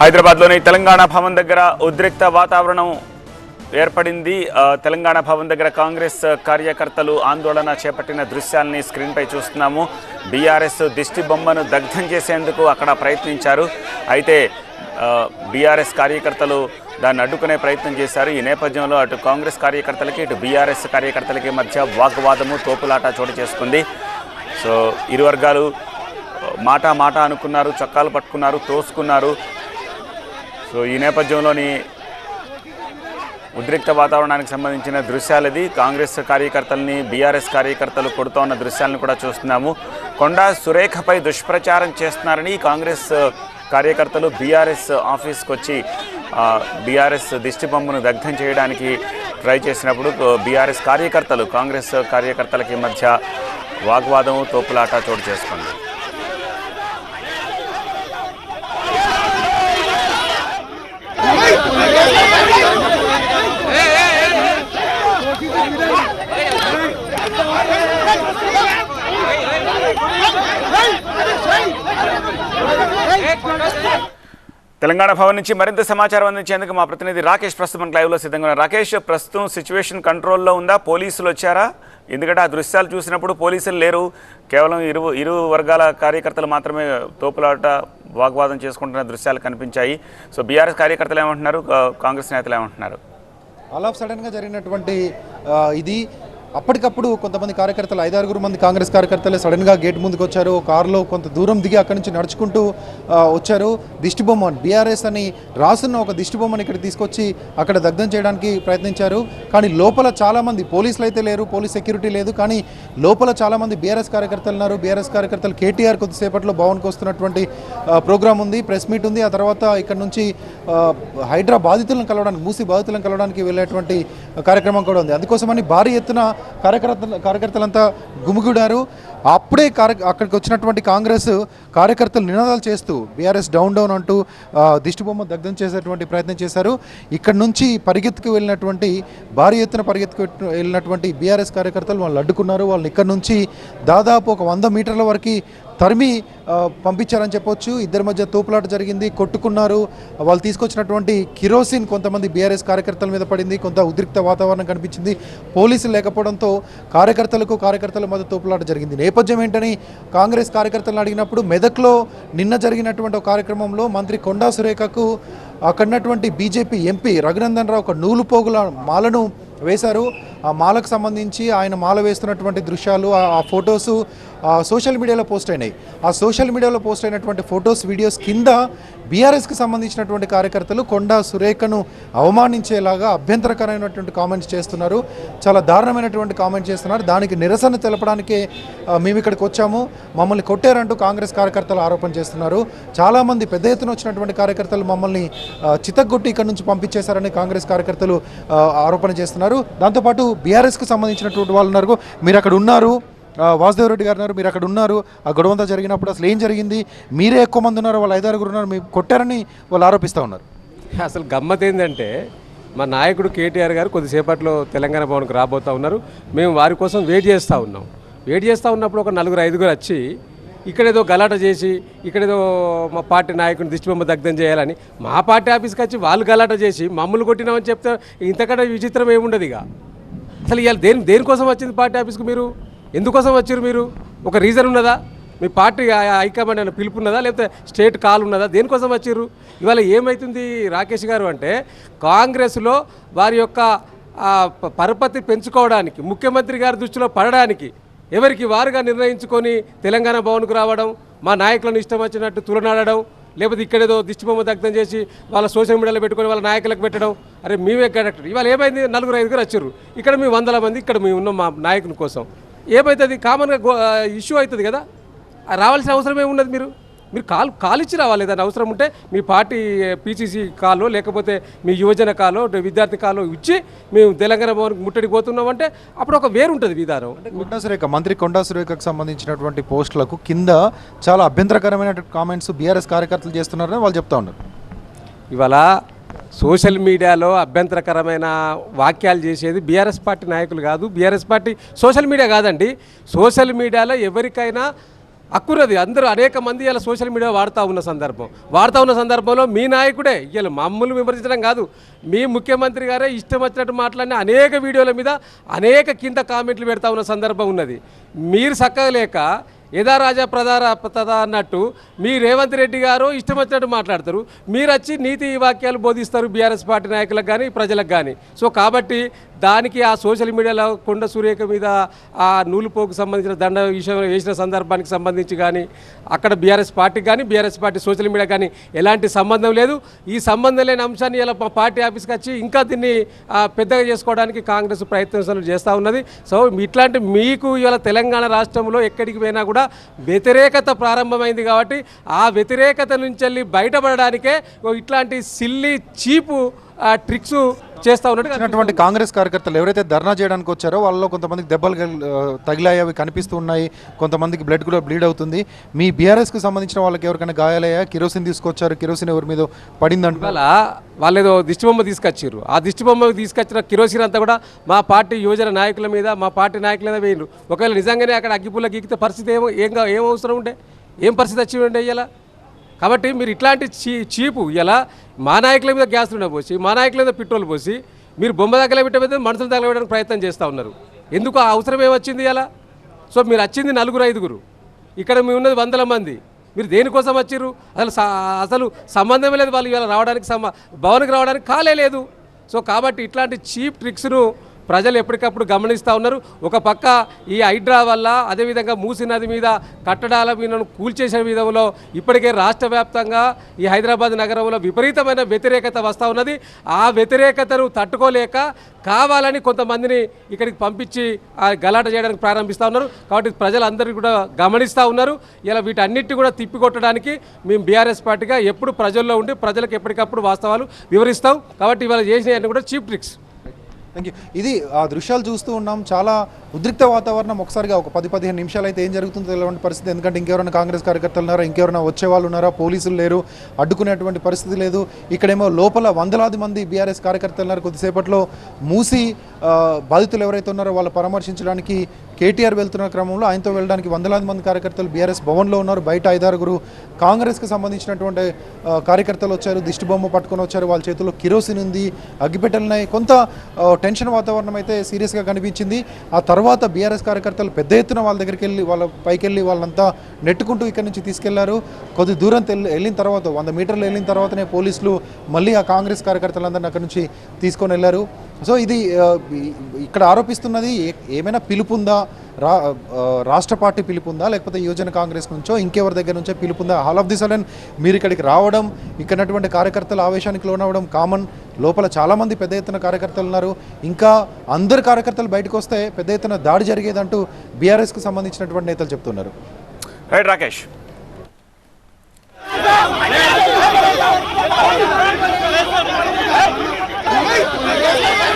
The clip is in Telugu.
హైదరాబాద్లోని తెలంగాణ భవన్ దగ్గర ఉద్రిక్త వాతావరణం ఏర్పడింది. తెలంగాణ భవన్ దగ్గర కాంగ్రెస్ కార్యకర్తలు ఆందోళన చేపట్టిన దృశ్యాల్ని స్క్రీన్పై చూస్తున్నాము. బీఆర్ఎస్ దిష్టి బొమ్మను దగ్ధం చేసేందుకు అక్కడ ప్రయత్నించారు. అయితే బీఆర్ఎస్ కార్యకర్తలు దాన్ని అడ్డుకునే ప్రయత్నం చేశారు. ఈ నేపథ్యంలో అటు కాంగ్రెస్ కార్యకర్తలకి ఇటు బీఆర్ఎస్ కార్యకర్తలకి మధ్య వాగ్వాదము తోపులాట చోటు చేసుకుంది. సో ఇరు వర్గాలు మాట మాట అనుకున్నారు చక్కాలు పట్టుకున్నారు తోసుకున్నారు. సో ఈ నేపథ్యంలోని ఉద్రిక్త వాతావరణానికి సంబంధించిన దృశ్యాలు ఇది కాంగ్రెస్ కార్యకర్తల్ని బీఆర్ఎస్ కార్యకర్తలు కొడుతూ ఉన్న దృశ్యాలను కూడా చూస్తున్నాము. కొండా సురేఖపై దుష్ప్రచారం చేస్తున్నారని కాంగ్రెస్ కార్యకర్తలు బీఆర్ఎస్ ఆఫీస్కి వచ్చి బీఆర్ఎస్ దిష్టిబొమ్మను దగ్ధం చేయడానికి ట్రై చేసినప్పుడు బీఆర్ఎస్ కార్యకర్తలు కాంగ్రెస్ కార్యకర్తలకి మధ్య వాగ్వాదం తోపులాట చోటు చేసుకుంది Hey! తెలంగాణ భవన్ నుంచి మరింత సమాచారం అందించేందుకు మా ప్రతినిధి రాకేష్ ప్రస్తుతం మనకు లైవ్లో సిద్ధంగా ఉన్నారు. రాకేష్ ప్రస్తుతం సిచ్యువేషన్ కంట్రోల్లో ఉందా? పోలీసులు వచ్చారా? ఎందుకంటే ఆ దృశ్యాలు చూసినప్పుడు పోలీసులు లేరు. కేవలం ఇరు ఇరు వర్గాల కార్యకర్తలు మాత్రమే తోపులాట వాగ్వాదం చేసుకుంటున్న దృశ్యాలు కనిపించాయి. సో బీఆర్ఎస్ కార్యకర్తలు ఏమంటున్నారు? కాంగ్రెస్ నేతలు ఏమంటున్నారు? ఆల్ ఆఫ్ సడన్గా జరిగినటువంటి ఇది అప్పటికప్పుడు కొంతమంది కార్యకర్తలు ఐదారుగురు మంది కాంగ్రెస్ కార్యకర్తలు సడన్గా గేట్ ముందుకు వచ్చారు కారులో కొంత దూరం దిగి అక్కడి నుంచి నడుచుకుంటూ వచ్చారు. దిష్టిబొమ్మ బీఆర్ఎస్ అని రాసున్న ఒక దిష్టిబొమ్మను ఇక్కడ తీసుకొచ్చి అక్కడ దగ్ధం చేయడానికి ప్రయత్నించారు. కానీ లోపల చాలామంది పోలీసులు అయితే లేరు పోలీస్ సెక్యూరిటీ లేదు. కానీ లోపల చాలామంది బీఆర్ఎస్ కార్యకర్తలు ఉన్నారు. బీఆర్ఎస్ కార్యకర్తలు కేటీఆర్ కొద్దిసేపట్లో భవన్కి వస్తున్నటువంటి ప్రోగ్రామ్ ఉంది ప్రెస్ మీట్ ఉంది. ఆ తర్వాత ఇక్కడ నుంచి హైడ్రా బాధితులను కలవడానికి మూసి బాధితులను కలవడానికి వెళ్ళేటువంటి కార్యక్రమం కూడా ఉంది. అందుకోసమని భారీ ఎత్తున కార్యకర్తలు కార్యకర్తలంతా గుమిగూడారు. అప్పుడే కార్య అక్కడికి వచ్చినటువంటి కాంగ్రెస్ కార్యకర్తలు నినాదాలు చేస్తూ బీఆర్ఎస్ డౌన్ డౌన్ అంటూ దిష్టిబొమ్మ దగ్ధం చేసేటువంటి ప్రయత్నం చేశారు. ఇక్కడ నుంచి పరిగెత్తుకు వెళ్ళినటువంటి భారీ ఎత్తున పరిగెత్తుకు వెళ్ళినటువంటి బీఆర్ఎస్ కార్యకర్తలు వాళ్ళు అడ్డుకున్నారు. వాళ్ళని ఇక్కడ నుంచి దాదాపు ఒక వంద మీటర్ల వరకు తరిమి పంపించారని చెప్పొచ్చు. ఇద్దరి మధ్య తోపులాట జరిగింది కొట్టుకున్నారు. వాళ్ళు తీసుకొచ్చినటువంటి కిరోసిన్ కొంతమంది బీఆర్ఎస్ కార్యకర్తల మీద పడింది కొంత ఉద్రిక్త వాతావరణం కనిపించింది. పోలీసులు లేకపోవడంతో కార్యకర్తలకు కార్యకర్తల మధ్య తోపులాట జరిగింది. నేపథ్యం ఏంటని కాంగ్రెస్ కార్యకర్తలను అడిగినప్పుడు మెదక్లో నిన్న జరిగినటువంటి ఒక కార్యక్రమంలో మంత్రి కొండా సురేఖకు అక్కడున్నటువంటి బీజేపీ ఎంపీ రఘునందన్ రావు ఒక నూలు పోగుల మాలను వేశారు. ఆ మాలకు సంబంధించి ఆయన మాల వేస్తున్నటువంటి దృశ్యాలు ఆ ఫొటోస్ ఫొటోసు సోషల్ మీడియాలో పోస్ట్ అయినాయి. ఆ సోషల్ మీడియాలో పోస్ట్ అయినటువంటి ఫొటోస్ వీడియోస్ కింద బీఆర్ఎస్కి సంబంధించినటువంటి కార్యకర్తలు కొండా సురేఖను అవమానించేలాగా అభ్యంతరకరమైనటువంటి కామెంట్స్ చేస్తున్నారు. చాలా దారుణమైనటువంటి కామెంట్ చేస్తున్నారు. దానికి నిరసన తెలపడానికే మేము ఇక్కడికి వచ్చాము. మమ్మల్ని కొట్టారంటూ కాంగ్రెస్ కార్యకర్తలు ఆరోపణ చేస్తున్నారు. చాలామంది పెద్ద ఎత్తున వచ్చినటువంటి కార్యకర్తలు మమ్మల్ని ఆ, చితగ్గొట్టి ఇక్కడ నుంచి పంపించేశారని కాంగ్రెస్ కార్యకర్తలు ఆరోపణ చేస్తున్నారు. దాంతోపాటు బీఆర్ఎస్కి సంబంధించినటువంటి వాళ్ళు ఉన్నారు. మీరు అక్కడ ఉన్నారు. వాసుదేవ్ రెడ్డి గారు ఉన్నారు. మీరు అక్కడ ఉన్నారు. ఆ గొడవంతా జరిగినప్పుడు అసలు ఏం జరిగింది? మీరే ఎక్కువ మంది ఉన్నారు. వాళ్ళు ఐదారుగురు ఉన్నారు. మీరు కొట్టారని వాళ్ళు ఆరోపిస్తూ ఉన్నారు. అసలు గమ్మత్ ఏంటంటే మా నాయకుడు కేటీఆర్ గారు కొద్దిసేపట్లో తెలంగాణ భవన్కి రాబోతూ ఉన్నారు. మేము వారి కోసం వెయిట్ చేస్తూ ఉన్నాం. వెయిట్ చేస్తూ ఉన్నప్పుడు ఒక నలుగురు ఐదుగురు వచ్చి ఇక్కడేదో గలాట చేసి ఇక్కడేదో మా పార్టీ నాయకుని దిష్టిబొమ్మ దగ్ధం చేయాలని మా పార్టీ ఆఫీస్కి వచ్చి వాళ్ళు గలాట చేసి మమ్మల్ని కొట్టినామని చెప్తే ఇంతకంటే విచిత్రం ఏముండదు ఇక. అసలు ఇవాళ దేని దేనికోసం వచ్చింది పార్టీ ఆఫీస్కి మీరు? ఎందుకోసం వచ్చారు మీరు? ఒక రీజన్ ఉన్నదా? మీ పార్టీ హైకమాండ్ ఏమైనా పిలుపు ఉన్నదా? లేకపోతే స్టేట్ కాల్ ఉన్నదా? దేనికోసం వచ్చారు? ఇవాళ ఏమవుతుంది రాకేష్ గారు అంటే కాంగ్రెస్లో వారి యొక్క పరపతి పెంచుకోవడానికి ముఖ్యమంత్రి గారి దృష్టిలో పడడానికి ఎవరికి వారుగా నిర్ణయించుకొని తెలంగాణ భవన్కు రావడం మా నాయకులను ఇష్టం వచ్చినట్టు తులనాడడం లేకపోతే ఇక్కడేదో దిష్టిబొమ్మ దగ్ధం చేసి వాళ్ళ సోషల్ మీడియాలో పెట్టుకొని వాళ్ళ నాయకులకు పెట్టడం అరే మేమే కరెక్టర్. ఇవాళ ఏమైంది? నలుగురు ఐదుగురు వచ్చారు. ఇక్కడ మేము వందల మంది ఇక్కడ మేము ఉన్నాం మా నాయకుని కోసం. ఏమవుతుంది కామన్గా ఇష్యూ అవుతుంది కదా? రావాల్సిన అవసరం ఏమున్నది మీరు? మీరు కాల్ కాల్ ఇచ్చి రావాలి. ఏదైనా అవసరం ఉంటే మీ పార్టీ పీసీసీ కాలో లేకపోతే మీ యువజన కాలో విద్యార్థి కాలో ఇచ్చి మేము తెలంగాణ భవన్కి ముట్టడికి పోతున్నామంటే అప్పుడు ఒక వేరు ఉంటుంది విధానం. కొండా సురేఖ మంత్రి కొండా సురేఖకు సంబంధించినటువంటి పోస్టులకు కింద చాలా అభ్యంతరకరమైన కామెంట్స్ బీఆర్ఎస్ కార్యకర్తలు చేస్తున్నారని వాళ్ళు చెప్తా ఉన్నారు. ఇవాళ సోషల్ మీడియాలో అభ్యంతరకరమైన వాక్యాలు చేసేది బీఆర్ఎస్ పార్టీ నాయకులు కాదు. బీఆర్ఎస్ పార్టీ సోషల్ మీడియా కాదండి. సోషల్ మీడియాలో ఎవరికైనా అక్కురది అందరూ అనేక మంది ఇలా సోషల్ మీడియా వాడుతూ ఉన్న సందర్భం. వాడుతూ ఉన్న సందర్భంలో మీ నాయకుడే ఇలా మమ్మల్ని విమర్శించడం కాదు. మీ ముఖ్యమంత్రి గారే ఇష్టం వచ్చినట్టు మాట్లాడిన అనేక వీడియోల మీద అనేక కింద కామెంట్లు పెడతా ఉన్న సందర్భం ఉన్నది. మీరు చక్కగా లేక యథా రాజా ప్రధాన తదా అన్నట్టు మీ రేవంత్ రెడ్డి గారు ఇష్టం వచ్చినట్టు మాట్లాడతారు. మీరు వచ్చి నీతి వాక్యాలు బోధిస్తారు బీఆర్ఎస్ పార్టీ నాయకులకు కానీ ప్రజలకు కానీ సో కాబట్టి దానికి ఆ సోషల్ మీడియాలో కొండ సురేఖ మీద ఆ నూలుపోకు సంబంధించిన దండ విషయం వేసిన సందర్భానికి సంబంధించి కానీ అక్కడ బీఆర్ఎస్ పార్టీకి కానీ బీఆర్ఎస్ పార్టీ సోషల్ మీడియా కానీ ఎలాంటి సంబంధం లేదు. ఈ సంబంధం లేని అంశాన్ని ఇలా మా పార్టీ ఆఫీస్కి వచ్చి ఇంకా దీన్ని పెద్దగా చేసుకోవడానికి కాంగ్రెస్ ప్రయత్నం చేస్తూ ఉన్నది. సో ఇట్లాంటి మీకు ఇవాళ తెలంగాణ రాష్ట్రంలో ఎక్కడికి పోయినా కూడా వ్యతిరేకత ప్రారంభమైంది కాబట్టి ఆ వ్యతిరేకత నుంచి వెళ్ళి బయటపడడానికే ఓ ఇట్లాంటి సిల్లి చీపు ట్రిక్స్ చేస్తూ ఉన్నట్టు కాంగ్రెస్ కార్యకర్తలు ఎవరైతే ధర్నా చేయడానికి వచ్చారో వాళ్ళలో కొంతమందికి దెబ్బలు గల్- ఆ, తగిలాయి అవి కనిపిస్తూ ఉన్నాయి కొంతమందికి బ్లడ్ కూడా బ్లీడ్ అవుతుంది. మీ బీఆర్ఎస్కి సంబంధించిన వాళ్ళకి ఎవరికైనా గాయాలయ్యా? కిరోసిన్ తీసుకొచ్చారు. కిరోసిన్ ఎవరి మీద పడిందంట. వాళ్ళు ఏదో దిష్టిబొమ్మ తీసుకొచ్చారు ఆ దిష్టిబొమ్మ తీసుకొచ్చిన కిరోసిన్ అంతా కూడా మా పార్టీ యువజన నాయకుల మీద మా పార్టీ నాయకుల మీద వేయండు ఒకవేళ నిజంగానే అక్కడ అగ్గిపుల్ల గీకితే పరిస్థితి ఏమో ఏం కా- ఏం అవసరం ఉండే? ఏం పరిస్థితి వచ్చి ఉండే ఇలా కాబట్టి మీరు ఇట్లాంటి చీ చీపు ఇలా మా నాయకుల మీద గ్యాస్ నూనె పోసి మా నాయకుల మీద పెట్రోల్ పోసి మీరు బొమ్మ తగలబెట్టే మనుషులు తగలబెట్టడానికి ప్రయత్నం చేస్తూ ఉన్నారు. ఎందుకు ఆ అవసరం ఏమొచ్చింది ఇలా? సో మీరు వచ్చింది నలుగురు ఐదుగురు. ఇక్కడ మీ ఉన్నది వందల మంది. మీరు దేనికోసం వచ్చిర్రు? అసలు అసలు సంబంధమే లేదు వాళ్ళు ఇవాళ రావడానికి సమ భవన్కి రావడానికి కాలే లేదు. సో కాబట్టి ఇట్లాంటి చీప్ ట్రిక్స్ను ప్రజలు ఎప్పటికప్పుడు గమనిస్తూ ఉన్నారు. ఒక పక్క ఈ హైడ్రా వల్ల అదేవిధంగా మూసి నది మీద కట్టడాల మీద కూల్చేసే విధంలో ఇప్పటికే రాష్ట్ర వ్యాప్తంగా ఈ హైదరాబాద్ నగరంలో విపరీతమైన వ్యతిరేకత వస్తూ ఉన్నది. ఆ వ్యతిరేకతను తట్టుకోలేక కావాలని కొంతమందిని ఇక్కడికి పంపించి ఆ గలాట చేయడానికి ప్రారంభిస్తూ ఉన్నారు. కాబట్టి ప్రజలందరూ కూడా గమనిస్తూ ఉన్నారు. ఇలా వీటన్నిటి కూడా తిప్పికొట్టడానికి మేము బీఆర్ఎస్ పార్టీగా ఎప్పుడు ప్రజల్లో ఉండి ప్రజలకు ఎప్పటికప్పుడు వాస్తవాలు వివరిస్తాం. కాబట్టి ఇవాళ చేసినవన్నీ కూడా చీప్ ట్రిక్స్. థ్యాంక్ యూ ఇది ఆ దృశ్యాలు చూస్తూ ఉన్నాం. చాలా ఉద్రిక్త వాతావరణం ఒకసారిగా ఒక పది పదిహేను నిమిషాలు అయితే ఏం జరుగుతుందో తెలియని పరిస్థితి. ఎందుకంటే ఇంకెవరైనా కాంగ్రెస్ కార్యకర్తలు ఉన్నారా? ఇంకెవరైనా వచ్చే వాళ్ళు ఉన్నారా? పోలీసులు లేరు అడ్డుకునేటువంటి పరిస్థితి లేదు. ఇక్కడేమో లోపల వందలాది మంది బీఆర్ఎస్ కార్యకర్తలు ఉన్నారు. కొద్దిసేపట్లో మూసి బాధితులు ఎవరైతే ఉన్నారో వాళ్ళు పరామర్శించడానికి కేటీఆర్ వెళ్తున్న క్రమంలో ఆయనతో వెళ్ళడానికి వందలాది మంది కార్యకర్తలు బీఆర్ఎస్ భవన్లో ఉన్నారు. బయట ఐదారుగురు కాంగ్రెస్కి సంబంధించినటువంటి కార్యకర్తలు వచ్చారు. దిష్టిబొమ్మ పట్టుకొని వచ్చారు. వాళ్ళ చేతుల్లో కిరోసిన్ ఉంది. అగ్గిపెట్టెలున్నాయి కొంత టెన్షన్ వాతావరణం అయితే సీరియస్గా కనిపించింది. ఆ తర్వాత తర్వాత బీఆర్ఎస్ కార్యకర్తలు పెద్ద ఎత్తున వాళ్ళ దగ్గరికి వెళ్ళి వాళ్ళ పైకి వెళ్ళి వాళ్ళంతా నెట్టుకుంటూ ఇక్కడి నుంచి తీసుకెళ్ళారు. కొద్ది దూరం వెళ్ళిన తర్వాత వంద మీటర్లు వెళ్ళిన తర్వాతనే పోలీసులు మళ్ళీ ఆ కాంగ్రెస్ కార్యకర్తలందరినీ అక్కడి నుంచి తీసుకొని వెళ్ళారు. సో ఇది ఇక్కడ ఆరోపిస్తున్నది ఏ- ఏమైనా పిలుపుందా? రా రాష్ట్ర పార్టీ పిలుపుందా? లేకపోతే యువజన కాంగ్రెస్ నుంచో ఇంకెవరి దగ్గర నుంచో పిలుపుందా? ఆల్ ఆఫ్ ది సడన్ మీరు ఇక్కడికి రావడం ఇక్కడటువంటి కార్యకర్తలు ఆవేశానికి లోనవడం కామన్. లోపల చాలామంది పెద్ద ఎత్తున కార్యకర్తలు ఉన్నారు. ఇంకా అందరు కార్యకర్తలు బయటకు వస్తే పెద్ద ఎత్తున దాడి జరిగేదంటూ బీఆర్ఎస్కి సంబంధించినటువంటి నేతలు చెప్తున్నారు. Right Rakesh. Vai, vai, vai, vai.